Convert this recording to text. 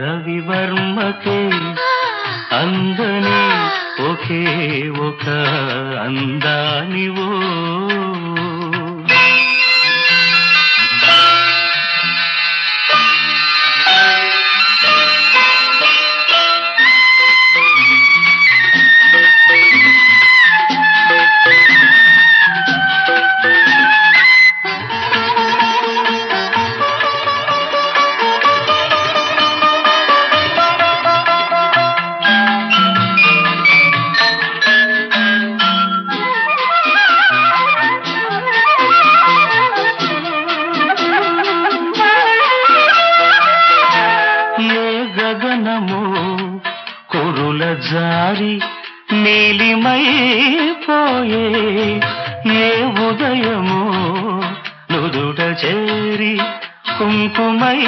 రవివర్మకే అందని ఒకే ఒక అందానివో. మనము కురుల జారి నీలిమైపోయే ఏ ఉదయము నుదుట చేరి కుంకుమై